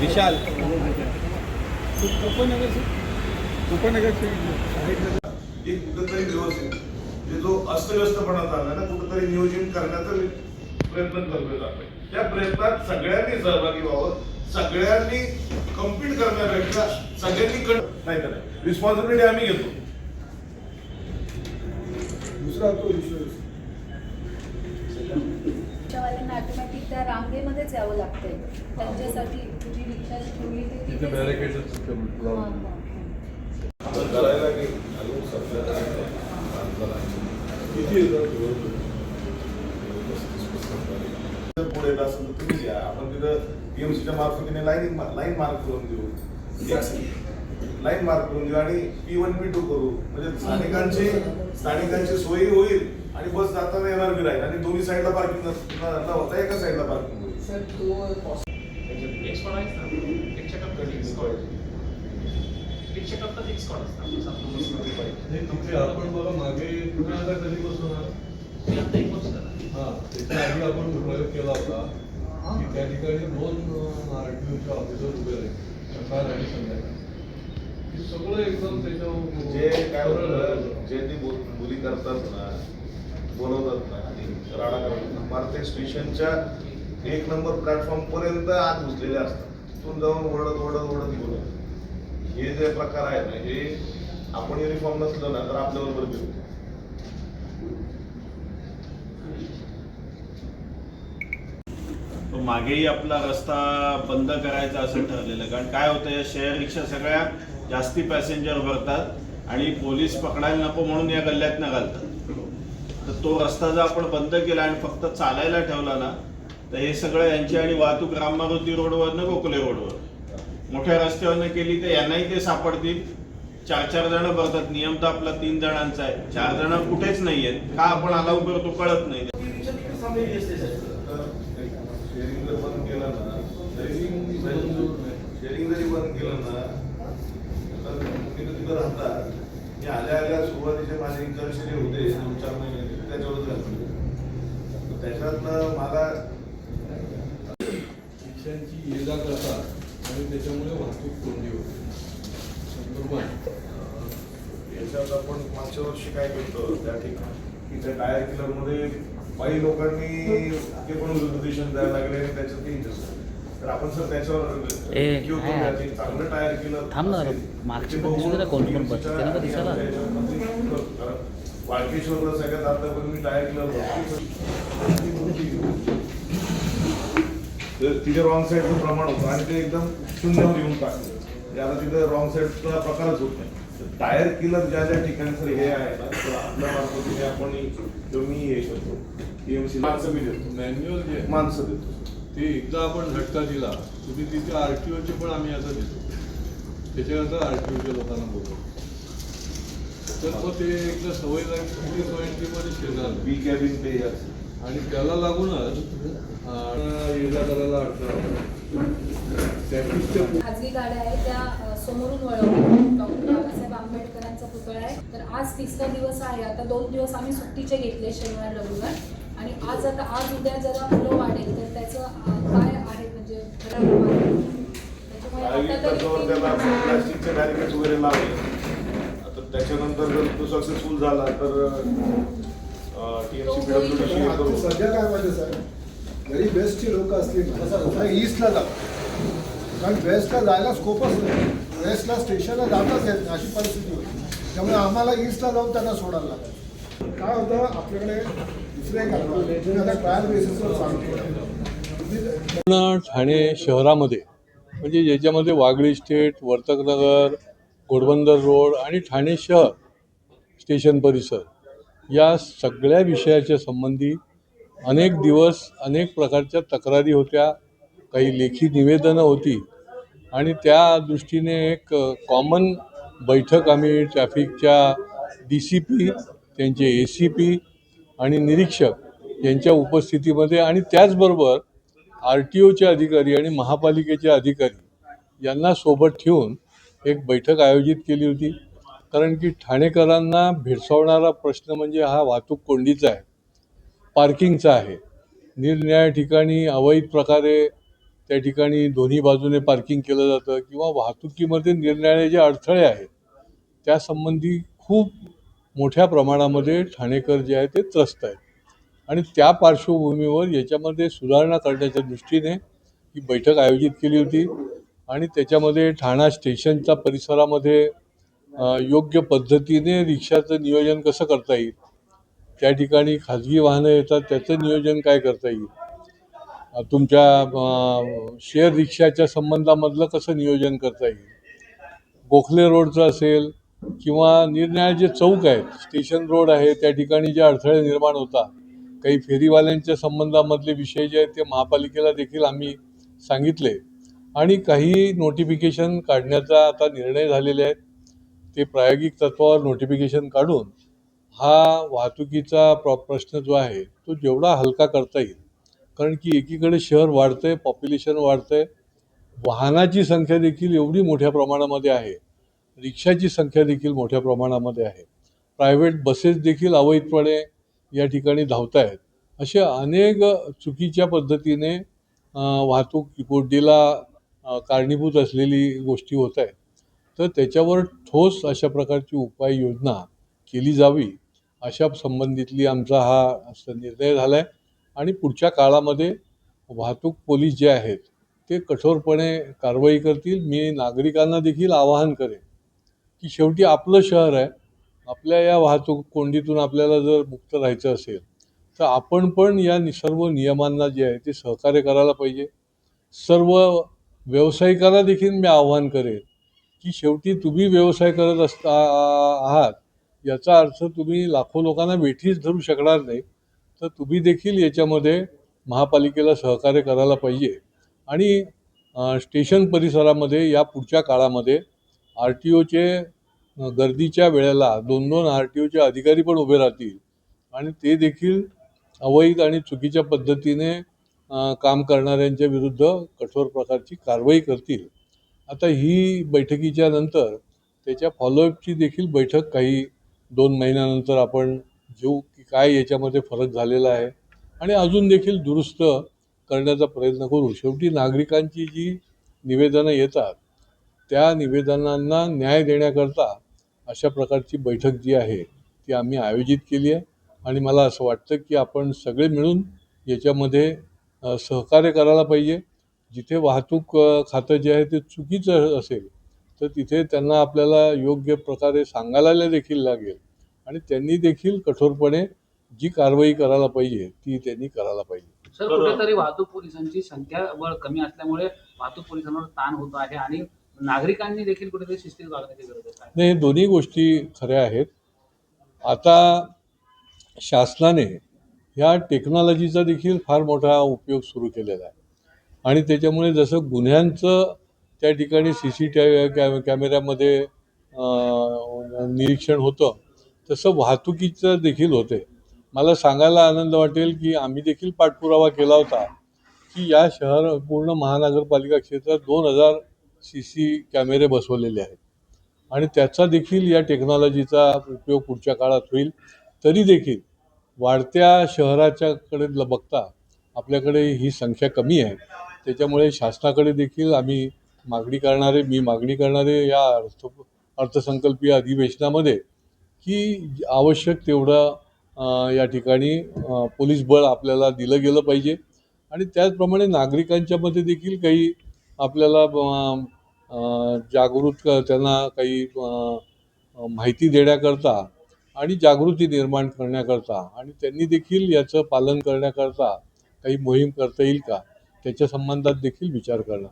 विशाल. हे कुठंतरी व्यवस्थित. म्हणजे जो अस्तव्यस्तपणा झाला ना कुठंतरी नियोजन करण्याचा प्रयत्न करतोय आपण त्या प्रयत्नात सगळ्यांनी सहभागी व्हावं सगळ्यांनी कंप्लीट करण्यापेक्षा सगळ्यांनी कण नाही तर रिस्पॉन्सिबिलिटी आम्ही घेतो. दुसरा तो विषय त्या रांगेमध्येच यावं लागतंय. त्यांच्यासाठी जी रिक्षा ठेवली ती हां, हां, हां. करायला पुढे येत असेल तर तुम्ही या. आपण तिथं पीएमसीच्या मार्फतीने लाईन लाईन मार्क करून देऊ. लाईन मार्क करून देऊ आणि पी वन पी टू करू. म्हणजे स्थानिकांची स्थानिकांची सोयी होईल आणि बस जाताना येणार बी राहील. आणि दोन्ही साईडला पार्किंग न होता एका साईडला पार्किंग होईल. तिथे आपण बघा मागे तुम्ही आता कधीपासून आहात? मी आता एक वर्ष झाला हा त्याच्या आधी आपण प्रयोग केला होता. की त्या ठिकाणी दोन आर टी ओचे ऑफिसर उभे राहिले सकाळ आणि संध्याकाळ. सगळं एकदम त्याच्यावर जे काय होतं. जे ते बोल- करतात ना बोलवतात ना आणि राडा करतात ना फार ते स्टेशनच्या एक नंबर प्लॅटफॉर्म पर्यंत आत घुसलेले असतात तिथून जाऊन ओरडत ओरडत ओरडत घेऊन. हे जे प्रकार आहेत ना हे आपण युनिफॉर्म नसलं ना तर आपल्याबरोबर घेऊ तो मागेही आपला रस्ता बंद करायचा असं ठरलेलं. कारण काय होतं या शेअर रिक्षा सगळ्या जास्ती पॅसेंजर भरतात आणि पोलीस पकडायला नको म्हणून या गल्ल्यातनं घालतात. तर तो रस्ता जर आपण बंद केला आणि फक्त चालायला ठेवला ना तर हे सगळं यांची आणि वाहतूक राममारुती रोडवरनं गोखले रोडवर. मोठ्या रस्त्यावरनं केली तर यांनाही ते सापडतील. चार चार जण भरतात. नियम तर आपला तीन जणांचा आहे. चार जण कुठेच नाहीयेत का आपण अलाव करतो कळत नाही. शेअरिंग जर बंद केलं ना. शेअरिंग जरी बंद केलं ना तिथं राहतात. मी आल्या आल्या सुरुवातीचे माझे इंटर्नशिप होते दोन चार महिने त्याच्यावरच तर त्याच्यातनं मला रिक्षांची ये जा करतात आणि त्याच्यामुळे वाहतूक कोंडी होते. आहे? याच्यात आपण मागच्या वर्षी काय केलं त्या ठिकाणी. की त्या टायर किलरमध्ये काही लोकांनी ते पण रेझर्वेशन द्यायला लागले आणि त्याच्यात झाले. तर आपण सर त्याच्यावर ए, काय? चांगलं टायर किलर थांब ना, मागची पण दिसू ना कोण कोण बसतं, त्यांना पण दिसायला. वाळकेश्वरला सगळ्यात आता पण मी टायर किलर तिथे रॉंग साईडचं प्रमाण होतं आणि ते एकदम शून्यावर येऊन टाकलं. म्हणजे आता तिथे रॉंग साईडचा प्रकारच होत नाही. टायर किलर ज्या ज्या ठिकाणी सर हे आहे ना तर आपल्या मार्फतीने आपण जो मी हे करतो. टीएमसी माणसं मी देतो. माणसं देतो ते एकदा आपण झटका दिला तुम्ही तिथे आर टी ओचे पण आम्ही आता देतो. त्याच्यानंतर आर टी ओच्या लोकांना बोलतो तर मग ते एकदा सवय लागली मध्ये शेजार. बी कॅबिन पे. आणि त्याला लागूनच अं, ये जा करायला अडथळा खाजगी गाड्या आहेत त्या समोरून वळवल्या डॉक्टर बाबासाहेब आंबेडकरांचा पुतळा आहे. तर आज तिसरा दिवस आहे. आता दोन दिवस आम्ही सुट्टीचे घेतले शनिवार रविवार. आणि आज आता आज उद्या जरा फुलं वाढेल तर त्याचं काय आहे म्हणजे प्लास्टिकचे बॅरिकेड्स वगैरे लावले. आता त्याच्यानंतर जर तो सक्सेसफुल झाला तर टीएमसी पीडब्ल्यूडीशी आता करू सध्या काय माहिती साहेब? जरी वेस्टची लोक असली ना ईस्टला जातात कारण वेस्टला जायला स्कोपच नाही वेस्टला स्टेशनला जाताच येत नाही अशी परिस्थिती होती. त्यामुळे आम्हाला ईस्टला जाऊन त्यांना सोडायला लागायचं काय होतं आपल्याकडे पूर्ण ठाणे शहरामध्ये म्हणजे ज्याच्यामध्ये वागळी स्टेट वर्तकनगर घोडबंदर रोड आणि ठाणे शहर स्टेशन परिसर या सगळ्या विषयाच्या संबंधी अनेक दिवस अनेक प्रकारच्या तक्रारी होत्या काही लेखी निवेदनं होती आणि त्या दृष्टीने एक कॉमन बैठक आम्ही ट्रॅफिकच्या डी सी पी त्यांचे ए सी पी आणि निरीक्षक यांच्या उपस्थितीमध्ये आणि त्याचबरोबर आर टी ओचे अधिकारी आणि महापालिकेचे अधिकारी यांना सोबत ठेवून एक बैठक आयोजित केली होती. कारण की ठाणेकरांना भेडसावणारा प्रश्न म्हणजे हा वाहतूक कोंडीचा आहे पार्किंगचा आहे. निरनिराळ्या ठिकाणी अवैध प्रकारे त्या ठिकाणी दोन्ही बाजूने पार्किंग केलं जातं किंवा वाहतुकीमध्ये निरनिराळे जे अडथळे आहेत त्यासंबंधी खूप मोठ्या प्रमाणामध्ये ठाणेकर जे आहे ते त्रस्त आहेत. आणि त्या पार्श्वभूमीवर याच्यामध्ये सुधारणा करण्याच्या दृष्टीने ही बैठक आयोजित केली होती आणि त्याच्यामध्ये ठाणा स्टेशनच्या परिसरामध्ये योग्य पद्धतीने रिक्षाचं नियोजन कसं करता येईल? त्या ठिकाणी खाजगी वाहनं येतात त्याचं नियोजन काय करता येईल? तुमच्या शेअर रिक्षाच्या संबंधामधलं कसं नियोजन करता येईल? गोखले रोडचं असेल किंवा निरनिराळे जे चौक आहेत स्टेशन रोड आहे त्या ठिकाणी जे अडथळे निर्माण होतात काही फेरीवाल्यांच्या संबंधामधले विषय जे आहेत ते महापालिकेला देखील आम्ही सांगितले. आणि काही नोटिफिकेशन काढण्याचा आता निर्णय झालेले आहेत. ते प्रायोगिक तत्वावर नोटिफिकेशन काढून हा वाहतुकीचा प्रश्न जो आहे तो जेवढा हलका करता येईल. कारण की एकीकडे शहर वाढतंय पॉप्युलेशन वाढतंय वाहनाची संख्या देखील एवढी मोठ्या प्रमाणामध्ये आहे रिक्षाची संख्या देखील मोठ्या प्रमाणामध्ये आहे. प्रायव्हेट बसेस देखील अवैधपणे या ठिकाणी धावत आहेत अशा अनेक चुकीच्या पद्धतीने वाहतूक कोड्डीला कारणीभूत असलेली गोष्टी होत आहेत तर त्याच्यावर ठोस अशा प्रकारची उपाययोजना केली जावी अशा संबंधितली आमचा हा असा निर्णय झाला आहे आणि पुढच्या काळामध्ये वाहतूक पोलीस जे आहेत ते कठोरपणे कारवाई करतील. मी नागरिकांना देखील आवाहन करेन. की शेवटी आपलं शहर आहे आपल्या या वाहतूक कोंडीतून आपल्याला जर मुक्त राहायचं असेल तर आपण पण या नि- सर्व नियमांना जे आहे ते सहकार्य करायला पाहिजे. सर्व व्यावसायिकांना देखील मी आवाहन करेन की शेवटी तुम्ही व्यवसाय करत असता आहात याचा अर्थ तुम्ही लाखो लोकांना वेठीच धरू शकणार नाही तर तुम्ही देखील याच्यामध्ये महापालिकेला सहकार्य करायला पाहिजे. आणि स्टेशन परिसरामध्ये या पुढच्या काळामध्ये आर टी ओचे गर्दीच्या वेळेला दोन दोन आर टी ओचे अधिकारी पण उभे राहतील. आणि ते देखील अवैध आणि चुकीच्या पद्धतीने काम करणाऱ्यांच्या विरुद्ध कठोर प्रकारची कारवाई करतील. आता ही बैठकीच्या नंतर त्याच्या फॉलोअपची देखील बैठक काही दोन महिन्यानंतर आपण घेऊ की काय याच्यामध्ये फरक झालेला आहे. आणि अजून देखील दुरुस्त करण्याचा प्रयत्न करू. शेवटी नागरिकांची जी निवेदनं येतात त्या निवेदनांना न्याय देण्याकरता अशा प्रकारची बैठक जी आहे ती आम्ही आयोजित केली आहे. आणि मला असं वाटतं की आपण सगळे मिळून याच्यामध्ये सहकार्य करायला पाहिजे. जिथे वाहतूक खातं जे आहे ते चुकीचं असेल तर तिथे त्यांना आपल्याला योग्य प्रकारे सांगायला देखील लागेल. आणि त्यांनी देखील कठोरपणे जी कारवाई करायला पाहिजे ती त्यांनी करायला पाहिजे. सर कुठेतरी वाहतूक पोलिसांची संख्या कमी असल्यामुळे वाहतूक पोलिसांवर ताण होत आहे आणि नागरिकांनी देखील कुठेतरी शिस्तीत वागण्याची गरज आहे. नाही दोन्ही गोष्टी खऱ्या आहेत. आता शासनाने ह्या टेक्नॉलॉजीचा देखील फार मोठा उपयोग सुरू केलेला आहे. आणि त्याच्यामुळे जसं गुन्ह्यांचं त्या ठिकाणी सी सी टी कॅ कॅमेऱ्यामध्ये निरीक्षण होतं तसं वाहतुकीचं देखील होते. मला सांगायला आनंद वाटेल की आम्ही देखील पाठपुरावा केला होता की या शहर पूर्ण महानगरपालिका क्षेत्रात दोन हजार सी सी कॅमेरे बसवलेले आहेत. आणि त्याचा देखील या टेक्नॉलॉजीचा उपयोग पुढच्या काळात होईल. तरी देखील वाढत्या शहराच्याकडे बघता आपल्याकडे ही संख्या कमी आहे. त्याच्यामुळे शासनाकडे देखील आम्ही मागणी करणारे मी मागणी करणारे या अर्थ अर्थसंकल्पीय अधिवेशनामध्ये की आवश्यक तेवढं या ठिकाणी पोलीस बळ आपल्याला दिलं गेलं पाहिजे. आणि त्याचप्रमाणे नागरिकांच्यामध्ये देखील काही आपल्याला जागृत क- त्यांना काही माहिती देण्याकरता आणि जागृती निर्माण करण्याकरता आणि त्यांनी देखील याचं पालन करण्याकरता काही मोहीम करता येईल का? त्याच्या संबंधात देखील विचार करणार